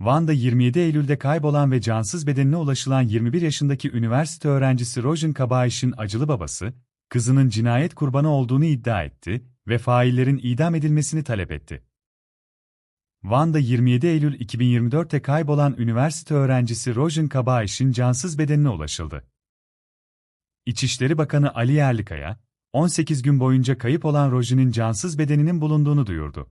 Van'da 27 Eylül'de kaybolan ve cansız bedenine ulaşılan 21 yaşındaki üniversite öğrencisi Rojan Kabayiş'in acılı babası, kızının cinayet kurbanı olduğunu iddia etti ve faillerin idam edilmesini talep etti. Van'da 27 Eylül 2024'te kaybolan üniversite öğrencisi Rojan Kabayiş'in cansız bedenine ulaşıldı. İçişleri Bakanı Ali Yerlikaya, 18 gün boyunca kayıp olan Rojan'ın cansız bedeninin bulunduğunu duyurdu.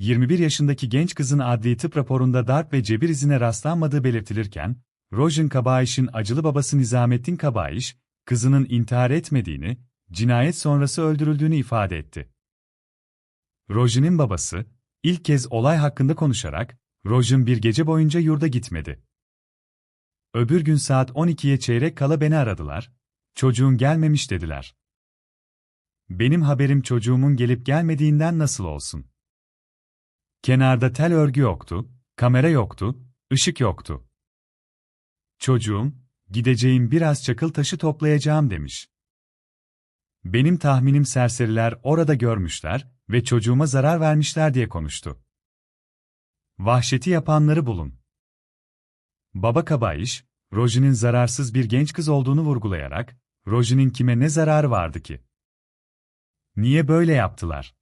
21 yaşındaki genç kızın adli tıp raporunda darp ve cebir izine rastlanmadığı belirtilirken, Rojan Kabayiş'in acılı babası Nizamettin Kabayiş, kızının intihar etmediğini, cinayet sonrası öldürüldüğünü ifade etti. Rojan'ın babası, ilk kez olay hakkında konuşarak, Rojan bir gece boyunca yurda gitmedi. Öbür gün saat 12'ye çeyrek kala beni aradılar, çocuğun gelmemiş dediler. Benim haberim çocuğumun gelip gelmediğinden nasıl olsun? Kenarda tel örgü yoktu, kamera yoktu, ışık yoktu. Çocuğum, gideceğim biraz çakıl taşı toplayacağım demiş. Benim tahminim serseriler orada görmüşler ve çocuğuma zarar vermişler diye konuştu. Vahşeti yapanları bulun. Baba Kabayiş, Roji'nin zararsız bir genç kız olduğunu vurgulayarak, Roji'nin kime ne zararı vardı ki? Niye böyle yaptılar?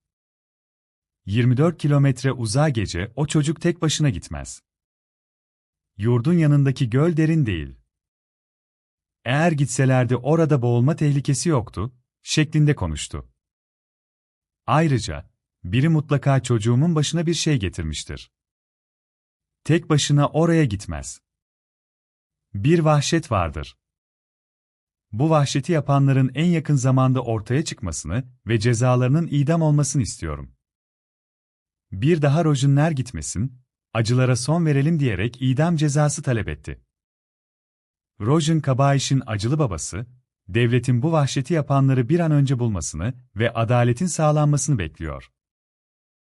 24 kilometre uzağa gece o çocuk tek başına gitmez. Yurdun yanındaki göl derin değil. Eğer gitselerdi orada boğulma tehlikesi yoktu, şeklinde konuştu. Ayrıca, biri mutlaka çocuğumun başına bir şey getirmiştir. Tek başına oraya gitmez. Bir vahşet vardır. Bu vahşeti yapanların en yakın zamanda ortaya çıkmasını ve cezalarının idam olmasını istiyorum. Bir daha Rojinler gitmesin, acılara son verelim diyerek idam cezası talep etti. Rojin Kabayiş'in acılı babası, devletin bu vahşeti yapanları bir an önce bulmasını ve adaletin sağlanmasını bekliyor.